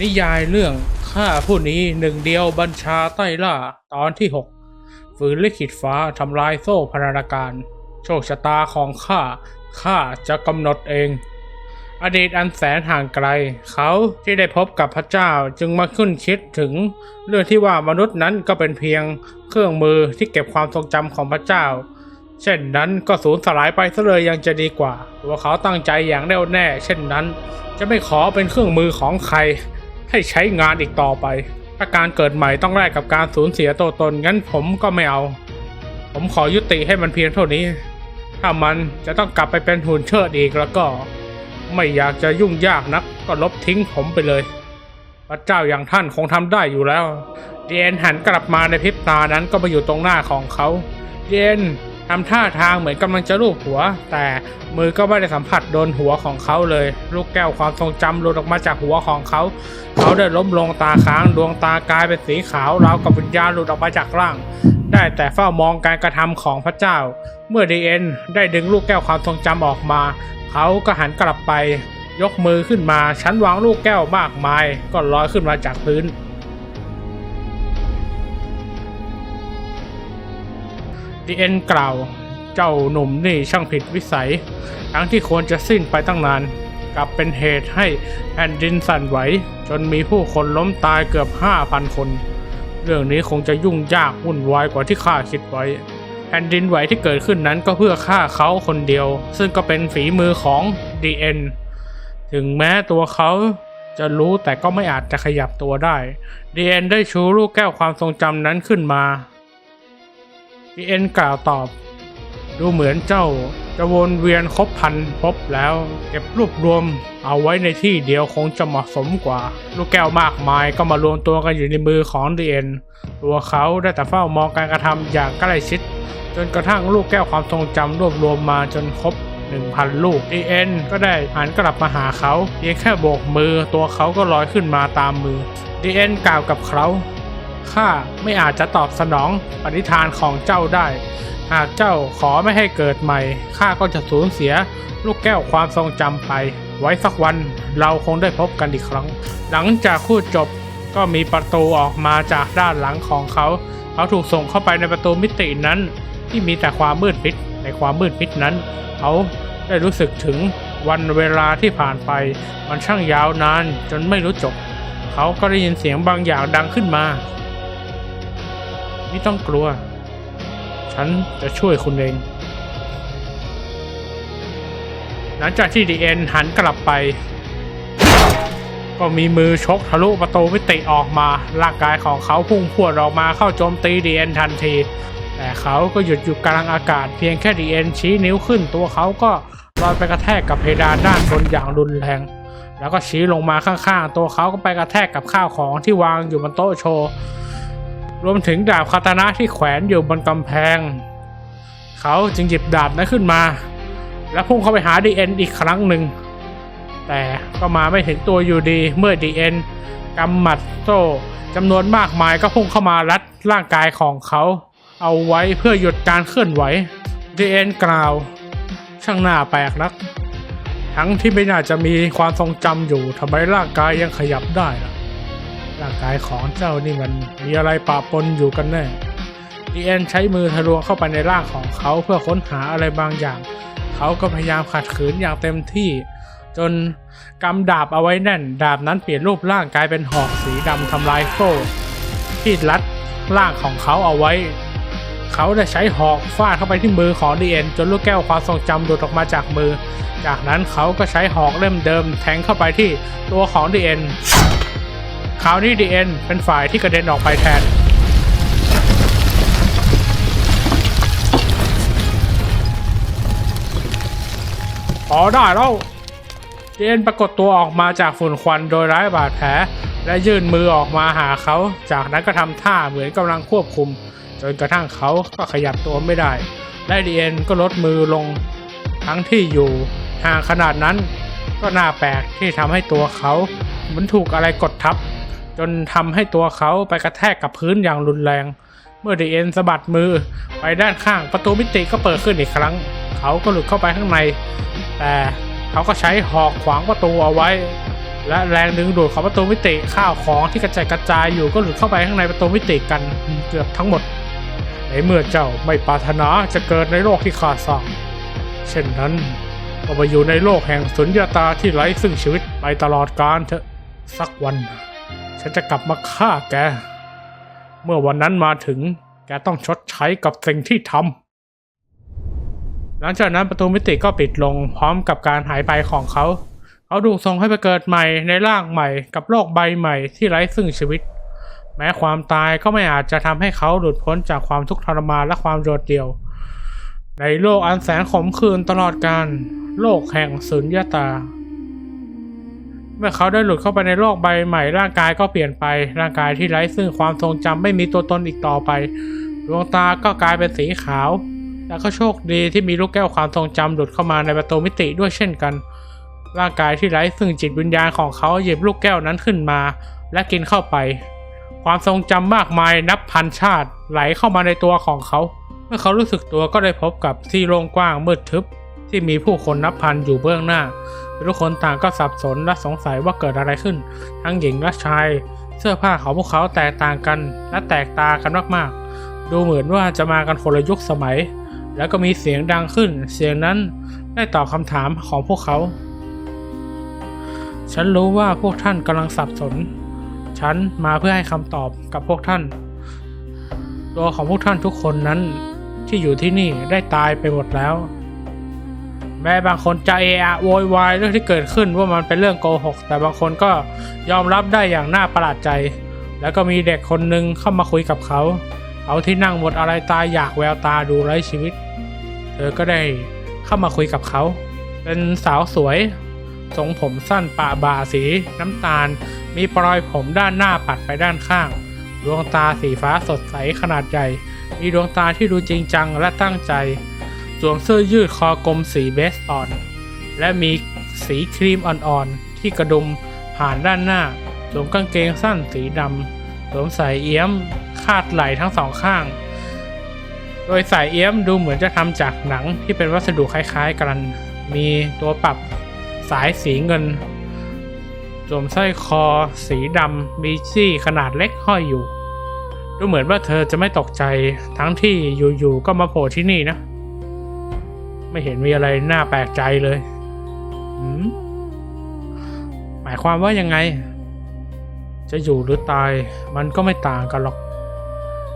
นิยายเรื่องข้าผู้นี้หนึ่งเดียวบัญชาใต้ล่าตอนที่ 6 ฝืนลิขิตฟ้าทำลายโซ่พนานาการ โชคชะตาของข้าข้าจะกำหนดเอง อดีตอันแสนห่างไกล เขาที่ได้พบกับพระเจ้าจึงมาขึ้นคิดถึง เรื่องที่ว่ามนุษย์นั้นก็เป็นเพียงเครื่องมือที่เก็บความทรงจำของพระเจ้า เช่นนั้นก็สูญสลายไปซะเลยยังจะดีกว่าตัวเขาตั้งใจอย่างแน่วแน่ เช่นนั้น จะไม่ขอเป็นเครื่องมือของใคร ให้ใช้งานอีกต่อไป ถ้าการเกิดใหม่ต้องแลกกับการสูญเสียตัวตน งั้นผมก็ไม่เอา ผมขอยุติให้มันเพียงเท่านี้ ถ้ามันจะต้องกลับไปเป็นหุ่นเชิดอีกแล้วก็ ไม่อยากจะยุ่งยากนัก ก็ลบทิ้งผมไปเลย พระเจ้าอย่างท่านคงทำได้อยู่แล้วดีเอ็นหันกลับมาในพริบตานั้นก็มาอยู่ตรงหน้าของเขาดีเอ็น ทำท่าทางเหมือนกำลังจะลูบหัว แต่มือก็ไม่ได้สัมผัสโดนหัวของเขาเลย ลูกแก้วความทรงจำหลุดออกมาจากหัวของเขา เขาได้ล้มลงตาค้างดวงตากลายเป็นสีขาวราวกับวิญญาณหลุดออกมาจากร่าง ได้แต่เฝ้ามองการกระทำของพระเจ้า เมื่อดีเอ็นได้ดึงลูกแก้วความทรงจำออกมา เขาก็หันกลับไป ยกมือขึ้นมาชั้นวางลูกแก้วมากมาย ก็ลอยขึ้นมาจากพื้น ดีเอ็นกล่าว เจ้าหนุ่มนี่ช่างผิดวิสัย ทั้งที่ควรจะสิ้นไปตั้งนาน กลับเป็นเหตุให้แผ่นดินสั่นไหว จนมีผู้คนล้มตายเกือบห้าพันคน เรื่องนี้คงจะยุ่งยากวุ่นวายกว่าที่ข้าคิดไว้ แผ่นดินไหวที่เกิดขึ้นนั้นก็เพื่อฆ่าเขาคนเดียว ซึ่งก็เป็นฝีมือของ DN ถึงแม้ตัวเขาจะรู้แต่ก็ไม่อาจจะขยับตัวได้ DN ได้ชูลูกแก้วความทรงจำนั้นขึ้นมา DN กล่าวตอบ ดูเหมือนเจ้าจะวนเวียนครบพันพบแล้ว เก็บรวบรวมเอาไว้ในที่เดียวคงจะเหมาะสมกว่า ลูกแก้วมากมายก็มารวมตัวกันอยู่ในมือของ DN ตัวเขาได้แต่เฝ้ามองการกระทำอย่างใกล้ชิด จนกระทั่งลูกแก้วความทรงจำรวบรวมมาจนครบ1,000 ลูก DN ก็ได้หันกลับมาหาเขาเพียงแค่โบกมือตัวเขาก็ลอยขึ้นมาตามมือ DN กล่าวกับเขา ข้าไม่อาจจะตอบสนองปณิธานของเจ้าได้ หากเจ้าขอไม่ให้เกิดใหม่ข้าก็จะสูญเสียลูกแก้วความทรงจำไป ไว้สักวันเราคงได้พบกันอีกครั้ง หลังจากพูดจบก็มีประตูออกมาจากด้านหลังของเขา เขาถูกส่งเข้าไปในประตูมิตินั้น ที่มีแต่ความมืดมิดในความมืดมิดนั้น เขาได้รู้สึกถึงวันเวลาที่ผ่านไป มันช่างยาวนานจนไม่รู้จบ เขาก็ได้ยินเสียงบางอย่างดังขึ้นมา ไม่ต้องกลัว ฉันจะช่วยคุณเอง หลังจากที่ดีเอ็นหันกลับไป ก็มีมือชกทะลุประตูมิติออกมา ร่างกายของเขาพุ่งพรวดออกมาเข้าโจมตีดีเอ็นทันที แต่เขาก็หยุดอยู่กลางอากาศเพียงแค่ดีเอ็นชี้นิ้วขึ้นตัวเขาก็ลอยไปกระแทกกับเพดานด้านบนอย่างรุนแรงแล้วก็ชี้ลงมาข้างๆ ตัวเขาก็ไปกระแทกกับข้าวของที่วางอยู่บนโต๊ะโชว์ รวมถึงดาบคาตานะที่แขวนอยู่บนกำแพง เขาจึงหยิบดาบนั้นขึ้นมา และพุ่งเข้าไปหาดีเอ็นอีกครั้งหนึ่ง แต่ก็มาไม่ถึงตัวอยู่ดีเมื่อดีเอ็นกำหมัดโซ่จำนวนมากมายก็พุ่งเข้ามารัดร่างกายของเขา เอาไว้เพื่อหยุดการเคลื่อนไหวดีเอ็นกล่าว ช่างหน่าแปลกนัก ทั้งที่ไม่น่าจะมีความทรงจำอยู่ทำไมร่างกายยังขยับได้ล่ะ ร่างกายของเจ้านี่มันมีอะไรปะปนอยู่กันแน่ดีเอ็นใช้มือทะลวงเข้าไปในร่างของเขาเพื่อค้นหาอะไรบางอย่าง เขาก็พยายามขัดขืนอย่างเต็มที่ จนกำดาบเอาไว้แน่น ดาบนั้นเปลี่ยนรูปร่างกลายเป็นหอกสีดำทำลายโซ่ที่รัดร่างของเขาเอาไว้ เขาได้ใช้หอกฟาดเข้าไปที่มือของดีเอ็นจนลูกแก้วความทรงจำหลุดออกมาจากมือ จากนั้นเขาก็ใช้หอกเล่มเดิมแทงเข้าไปที่ตัวของดีเอ็น คราวนี้ดีเอ็นเป็นฝ่ายที่กระเด็นออกไปแทนพอได้แล้วดีเอ็นปรากฏตัวออกมาจากฝุ่นควันโดยไร้บาดแผล และยื่นมือออกมาหาเขา จากนั้นก็ทำท่าเหมือนกำลังควบคุม จนกระทั่งเขาก็ขยับตัวไม่ได้ และดีเอ็นก็ลดมือลงทั้งที่อยู่ห่างขนาดนั้นก็น่าแปลกที่ทำให้ตัวเขาเหมือนถูกอะไรกดทับ จนทำให้ตัวเขาไปกระแทกกับพื้นอย่างรุนแรง เมื่อดีเอ็นสะบัดมือไปด้านข้างประตูมิติก็เปิดขึ้นอีกครั้ง เขาก็หลุดเข้าไปข้างใน แต่เขาก็ใช้หอกขวางประตูเอาไว้ และแรงดึงดูดของประตูมิติข้าวของที่กระจายกระจายอยู่ก็หลุดเข้าไปข้างในประตูมิติกันเกือบทั้งหมดในเมื่อเจ้าไม่ปรารถนาจะเกิดในโลกที่ข้าสร้างเช่นนั้นก็มาอยู่ในโลกแห่งสุญญตาที่ไร้ซึ่งชีวิตไปตลอดกาลเถอะสักวัน ฉันจะกลับมาฆ่าแก เมื่อวันนั้นมาถึงแกต้องชดใช้กับสิ่งที่ทำหลังจากนั้นประตูมิติก็ปิดลงพร้อมกับการหายไปของเขา เขาถูกส่งให้ไปเกิดใหม่ในร่างใหม่กับโลกใบใหม่ที่ไร้ซึ่งชีวิต แม้ความตายก็ไม่อาจจะทำให้เขาหลุดพ้นจากความทุกข์ทรมานและความโดดเดี่ยว ในโลกอันแสนขมขื่นตลอดกาลโลกแห่งสุญญตา เมื่อเขาได้หลุดเข้าไปในโลกใบใหม่ ร่างกายก็เปลี่ยนไป ร่างกายที่ไร้ซึ่งความทรงจำไม่มีตัวตนอีกต่อไป ดวงตาก็กลายเป็นสีขาว แล้วก็โชคดีที่มีลูกแก้วความทรงจำหลุดเข้ามาในประตูมิติด้วยเช่นกัน ร่างกายที่ไร้ซึ่งจิตวิญญาณของเขาหยิบลูกแก้วนั้นขึ้นมา และกินเข้าไป ความทรงจำมากมายนับพันชาติไหลเข้ามาในตัวของเขา เมื่อเขารู้สึกตัวก็ได้พบกับที่โล่งกว้างมืดทึบที่มีผู้คนนับพันอยู่เบื้องหน้า ทุกคนต่างก็สับสนและสงสัยว่าเกิดอะไรขึ้น ทั้งหญิงและชาย เสื้อผ้าของพวกเขาแตกต่างกัน และแตกตากันมากๆ ดูเหมือนว่าจะมากันคนละยุคสมัย แล้วก็มีเสียงดังขึ้น เสียงนั้นได้ตอบคำถามของพวกเขา ฉันรู้ว่าพวกท่านกำลังสับสน ฉันมาเพื่อให้คำตอบกับพวกท่าน ตัวของพวกท่านทุกคนนั้นที่อยู่ที่นี่ได้ตายไปหมดแล้ว แม้บางคนจะเอะอะโวยวายเรื่องที่เกิดขึ้นว่ามันเป็นเรื่องโกหก แต่บางคนก็ยอมรับได้อย่างน่าประหลาดใจ แล้วก็มีเด็กคนหนึ่งเข้ามาคุยกับเขาเขาที่นั่งหมดอะไรตายอยากแววตาดูไร้ชีวิต เธอก็ได้เข้ามาคุยกับเขา เป็นสาวสวยทรงผมสั้นปะบ่าสีน้ำตาล มีปลอยผมด้านหน้าปัดไปด้านข้าง ดวงตาสีฟ้าสดใสขนาดใหญ่ มีดวงตาที่ดูจริงจังและตั้งใจ สวมเสื้อยืดคอกลมสีเบสอ่อน และมีสีครีมอ่อนๆ ที่กระดุมผ่านด้านหน้า สวมกางเกงสั้นสีดำสวมสายเอี้ยมคาดไหล่ทั้งสองข้าง โดยสายเอี้ยมดูเหมือนจะทำจากหนังที่เป็นวัสดุคล้ายๆกัน มีตัวปรับสายสีเงิน สวมสร้อยคอ สีดำมีจี้ขนาดเล็กห้อยอยู่ ดูเหมือนว่าเธอจะไม่ตกใจทั้งที่อยู่ๆก็มาโผล่ที่นี่นะ ไม่เห็นมีอะไรน่าแปลกใจเลยหมายความว่ายังไง จะอยู่หรือตายมันก็ไม่ต่างกันหรอก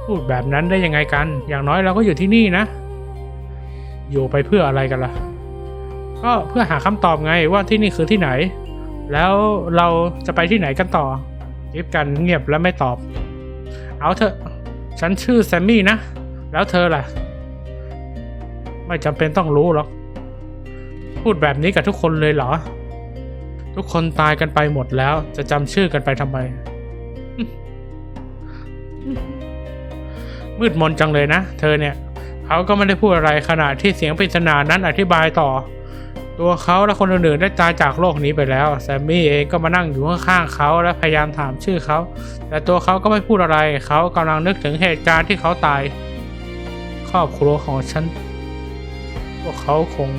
พูดแบบนั้นได้ยังไงกัน อย่างน้อยเราก็อยู่ที่นี่นะ อยู่ไปเพื่ออะไรกันล่ะ ก็เพื่อหาคำตอบไงว่าที่นี่คือที่ไหน แล้วเราจะไปที่ไหนกันต่อยิบกันเงียบและไม่ตอบ เอาเถอะ ฉันชื่อแซมมี่นะ แล้วเธอล่ะ ไม่จำเป็นต้องรู้หรอก พูดแบบนี้กับทุกคนเลยเหรอ ทุกคนตายกันไปหมดแล้ว จะจำชื่อกันไปทำไม มืดมนจังเลยนะ เธอเนี่ย เขาก็ไม่ได้พูดอะไรขณะที่เสียงปริศนานั้นอธิบายต่อ ตัวเขาและคนอื่นๆได้ตายจากโลกนี้ไปแล้ว แซมมี่เองก็มานั่งอยู่ข้างๆเขาและพยายามถามชื่อเขา แต่ตัวเขาก็ไม่พูดอะไร เขากำลังนึกถึงเหตุการณ์ที่เขาตายครอบครัวของฉัน วกเขาคง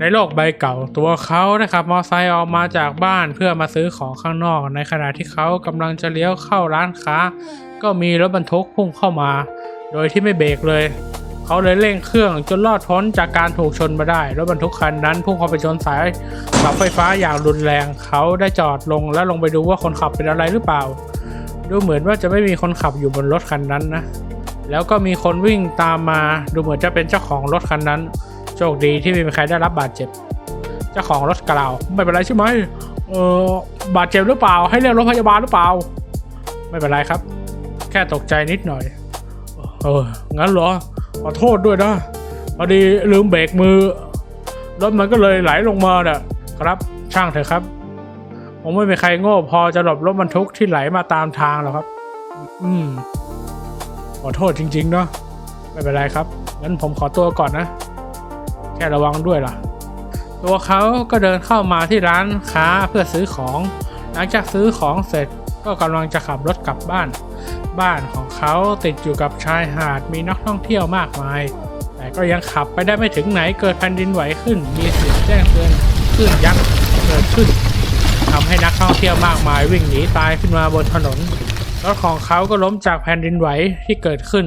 ในโลกใบเก่าตัวเขาได้ขับมอไซค์ออกมาจากบ้านเพื่อมาซื้อของข้างนอก ในขณะที่เขากำลังจะเลี้ยวเข้าร้านค้า ก็มีรถบรรทุกพุ่งเข้ามา โดยที่ไม่เบรกเลย เขาเลยเร่งเครื่องจนรอดพ้นจากการถูกชนมาได้รถบรรทุกคันนั้นพุ่งเข้าไปชนสายเสาไฟฟ้าอย่างรุนแรง เขาได้จอดลงและลงไปดูว่าคนขับเป็นอะไรหรือเปล่า ดูเหมือนว่าจะไม่มีคนขับอยู่บนรถคันนั้นนะ แล้วก็มีคนวิ่งตามมาดูเหมือนจะเป็นเจ้าของรถคันนั้น โชคดีที่ไม่มีใครได้รับบาดเจ็บ เจ้าของรถกล่าว ไม่เป็นไรใช่ไหมเออบาดเจ็บหรือเปล่า ให้เรียกรถพยาบาลหรือเปล่า ไม่เป็นไรครับ แค่ตกใจนิดหน่อย เอองั้นเหรอขอโทษด้วยนะพอดีลืมเบรกมือรถมันก็เลยไหลลงมาน่ะ ครับ ช่างเถอะครับผมไม่มีใครโง่พอจะหลบรถบรรทุกที่ไหลมาตามทางหรอกครับ อืม ขอโทษจริง ๆ เนาะไม่เป็นไรครับ งั้นผมขอตัวก่อนนะ แค่ระวังด้วยล่ะ ตัวเขาก็เดินเข้ามาที่ร้านค้าเพื่อซื้อของ หลังจากซื้อของเสร็จก็กำลังจะขับรถกลับบ้าน บ้านของเขาติดอยู่กับชายหาดมีนักท่องเที่ยวมากมาย แต่ก็ยังขับไปได้ไม่ถึงไหนเกิดแผ่นดินไหวขึ้น มีเสียงแจ้งเตือนคลื่นยักษ์เกิดขึ้นทำให้นักท่องเที่ยวมากมายวิ่งหนีตายขึ้นมาบนถนน รถของเขาก็ล้มจากแผ่นดินไหวที่เกิดขึ้น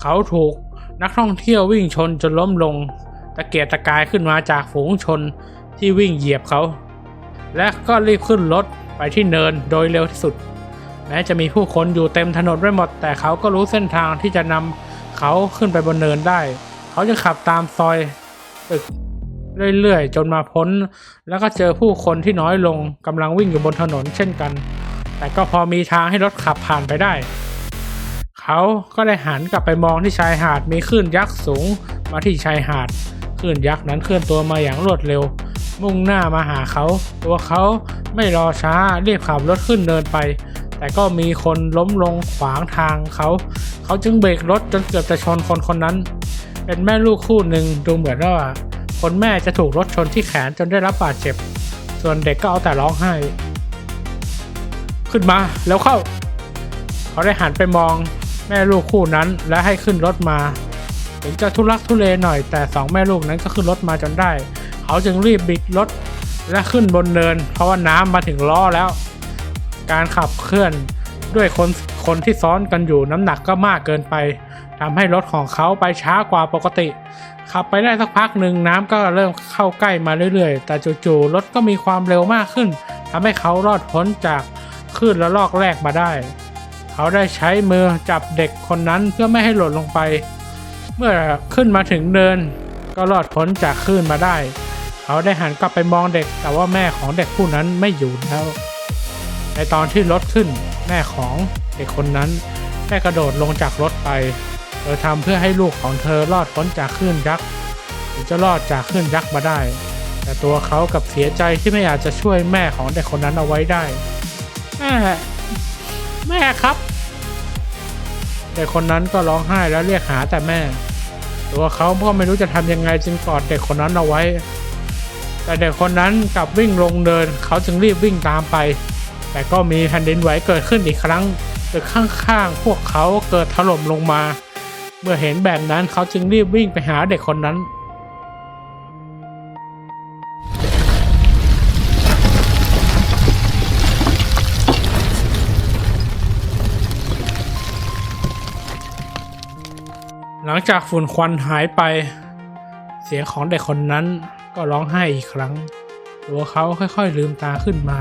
เขาถูกนักท่องเที่ยววิ่งชนจนล้มลง ตะเกียกตะกายขึ้นมาจากฝูงชนที่วิ่งเหยียบเขา และก็รีบขึ้นรถไปที่เนินโดยเร็วที่สุด แม้จะมีผู้คนอยู่เต็มถนนไปหมด แต่เขาก็รู้เส้นทางที่จะนำเขาขึ้นไปบนเนินได้ เขาจึงขับตามซอยตึกเรื่อยๆ จนมาพ้น แล้วก็เจอผู้คนที่น้อยลงกำลังวิ่งอยู่บนถนนเช่นกัน แต่ก็พอมีทางให้รถขับผ่านไปได้ เขาก็ได้หันกลับไปมองที่ชายหาดมีคลื่นยักษ์สูงมาที่ชายหาดคลื่นยักษ์นั้นเคลื่อนตัวมาอย่างรวดเร็ว มุ่งหน้ามาหาเขา ตัวเขาไม่รอช้ารีบขับรถขึ้นเนินไป แต่ก็มีคนล้มลงขวางทางเขา เขาจึงเบรกรถจนเกือบจะชนคนคนนั้น เป็นแม่ลูกคู่หนึ่งดูเหมือนว่าคนแม่จะถูกรถชนที่แขนจนได้รับบาดเจ็บ ส่วนเด็กก็เอาแต่ร้องไห้ ขึ้นมาแล้วเข้า เขาได้หันไปมองแม่ลูกคู่นั้น และให้ขึ้นรถมาถึงจะทุลักทุเลหน่อยแต่สองแม่ลูกนั้นก็ขึ้นรถมาจนได้ เขาจึงรีบบิดรถและขึ้นบนเนิน เพราะว่าน้ำมาถึงล้อแล้ว การขับเคลื่อนด้วยคนคนที่ซ้อนกันอยู่น้ำหนักก็มากเกินไปทำให้รถของเขาไปช้ากว่าปกติ ขับไปได้สักพักหนึ่งน้ำก็เริ่มเข้าใกล้มาเรื่อยๆ แต่จู่ๆรถก็มีความเร็วมากขึ้นทำให้เขารอดพ้นจาก คลื่นระลอกแรกมาได้ เขาได้ใช้มือจับเด็กคนนั้นเพื่อไม่ให้หล่นลงไป เมื่อขึ้นมาถึงเดิน ก็รอดพ้นจากคลื่นมาได้ เขาได้หันกลับไปมองเด็ก แต่ว่าแม่ของเด็กผู้นั้นไม่อยู่แล้ว ในตอนที่รถขึ้น แม่ของเด็กคนนั้นได้กระโดดลงจากรถไปโดยทำเพื่อให้ลูกของเธอรอดพ้นจากคลื่นยักษ์ถึงจะรอดจากคลื่นยักษ์มาได้ แต่ตัวเขากับเสียใจที่ไม่อาจจะช่วยแม่ของเด็กคนนั้นเอาไว้ได้ แม่แม่ครับเด็กคนนั้นก็ร้องไห้แล้วเรียกหาแต่แม่ตัวเขาก็ไม่รู้จะทำยังไงจึงกอดเด็กคนนั้นเอาไว้ แต่เด็กคนนั้นกลับวิ่งลงเดิน เขาจึงรีบวิ่งตามไป แต่ก็มีแผ่นดินไหวเกิดขึ้นอีกครั้งตึกข้างๆพวกเขาเกิดถล่มลงมา เมื่อเห็นแบบนั้นเขาจึงรีบวิ่งไปหาเด็กคนนั้น หลังจากฝุ่นควันหายไป เสียงของเด็กคนนั้นก็ร้องไห้อีกครั้ง ตัวเขาค่อยๆลืมตาขึ้นมา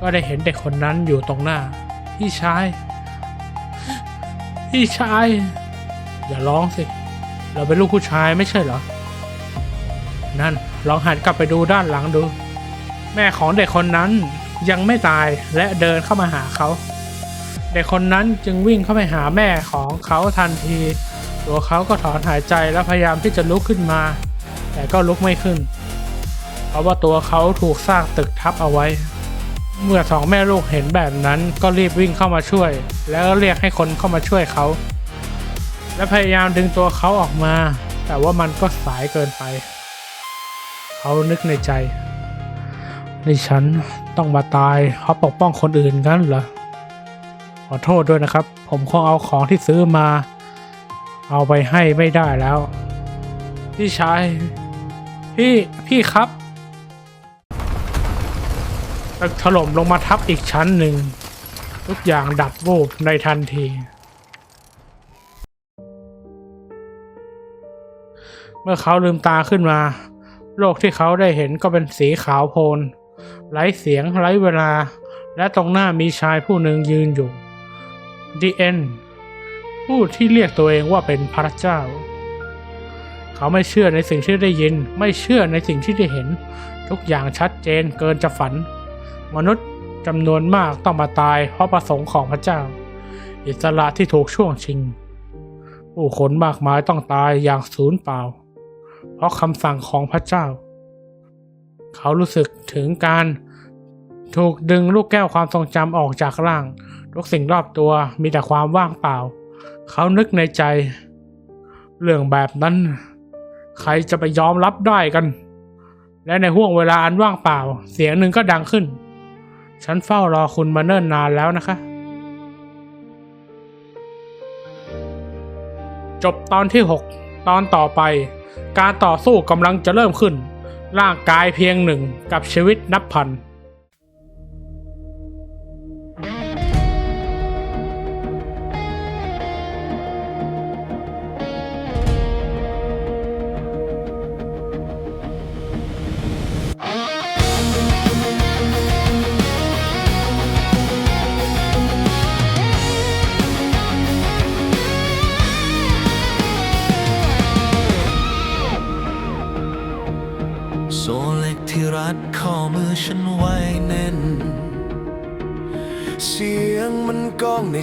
ก็ได้เห็นเด็กคนนั้นอยู่ตรงหน้า พี่ชาย พี่ชาย อย่าร้องสิ เราเป็นลูกผู้ชายไม่ใช่เหรอ นั่นลองหันกลับไปดูด้านหลังดู แม่ของเด็กคนนั้นยังไม่ตายและเดินเข้ามาหาเขา เด็กคนนั้นจึงวิ่งเข้าไปหาแม่ของเขาทันที ตัวเขาก็ถอนหายใจและพยายามที่จะลุกขึ้นมา แต่ก็ลุกไม่ขึ้น เพราะว่าตัวเขาถูกสร้างตึกทับเอาไว้ เมื่อสองแม่ลูกเห็นแบบนั้นก็รีบวิ่งเข้ามาช่วย แล้วเรียกให้คนเข้ามาช่วยเขา และพยายามดึงตัวเขาออกมา แต่ว่ามันก็สายเกินไป เขานึกในใจนี่ฉันต้องมาตายเพราะปกป้องคนอื่นงั้นเหรอขอโทษด้วยนะครับ ผมคงเอาของที่ซื้อมา เอาไปให้ไม่ได้แล้ว พี่ชาย พี่ พี่ครับตึกถล่มลงมาทับอีกชั้นหนึ่ง ทุกอย่างดับวูบในทันที เมื่อเขาลืมตาขึ้นมา โลกที่เขาได้เห็นก็เป็นสีขาวโพลนไร้เสียงไร้เวลา และตรงหน้ามีชายผู้หนึ่งยืนอยู่ The End ผู้ที่เรียกตัวเองว่าเป็นพระเจ้า เขาไม่เชื่อในสิ่งที่ได้ยิน ไม่เชื่อในสิ่งที่ได้เห็น ทุกอย่างชัดเจนเกินจะฝัน มนุษย์จำนวนมากต้องมาตายเพราะประสงค์ของพระเจ้า อิสระที่ถูกช่วงชิง ผู้คนมากมายต้องตายอย่างสูญเปล่า เพราะคำสั่งของพระเจ้า เขารู้สึกถึงการถูกดึงลูกแก้วความทรงจำออกจากร่าง ทุกสิ่งรอบตัวมีแต่ความว่างเปล่า เขานึกในใจ เรื่องแบบนั้น ใครจะไปยอมรับได้กัน และในห่วงเวลาอันว่างเปล่า เสียงหนึ่งก็ดังขึ้น ฉันเฝ้ารอคุณมาเนิ่นนานแล้วนะคะ จบตอนที่ 6 ตอนต่อไป การต่อสู้กำลังจะเริ่มขึ้น ร่างกายเพียงหนึ่งกับชีวิตนับพัน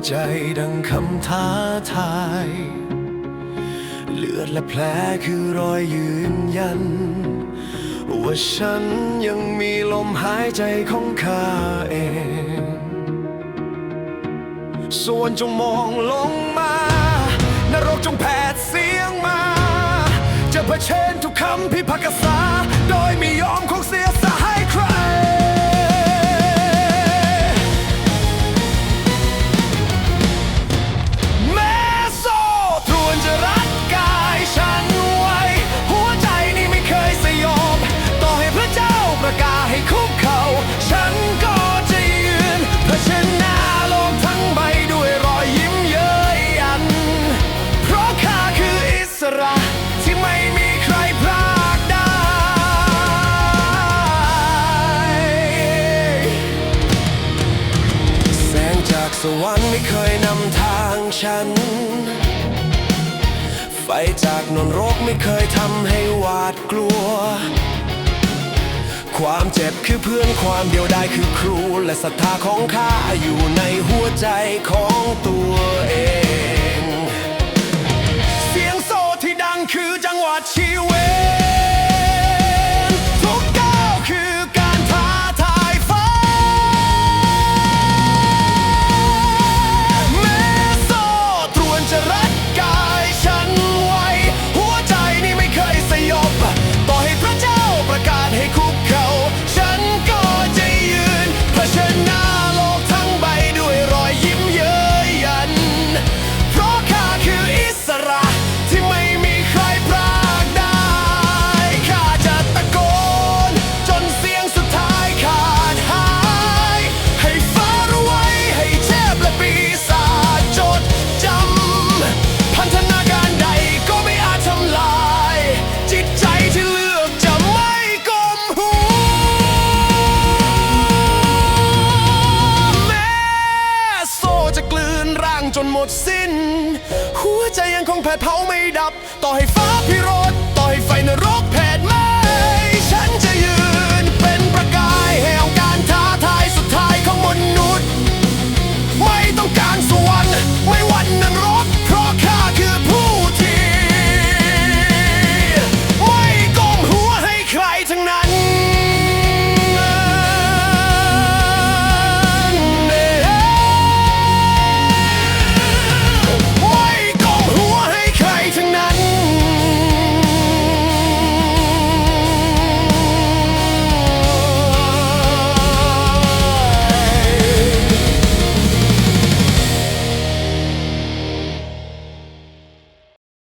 ใจดังคำท้าทาย เลือดและแผลคือรอยยืนยัน ว่าฉันยังมีลมหายใจของข้าเอง ส่วนจงมองลงมา นรกจงแผดเสียงมา จะเผชิญทุกคำพิพากษา โดยไม่ยอมคงเสีย ไม่เคยนำทางฉัน ไฟจากนรกไม่เคยทำให้หวาดกลัว ความเจ็บคือเพื่อนความเดียวดายคือครู และศรัทธาของข้าอยู่ในหัวใจของตัวเอง ดสิ้น หัวใจยังคงแผดเผาไม่ดับ ต่อให้ฟ้าพิโรธต่อให้ไฟนรกแผ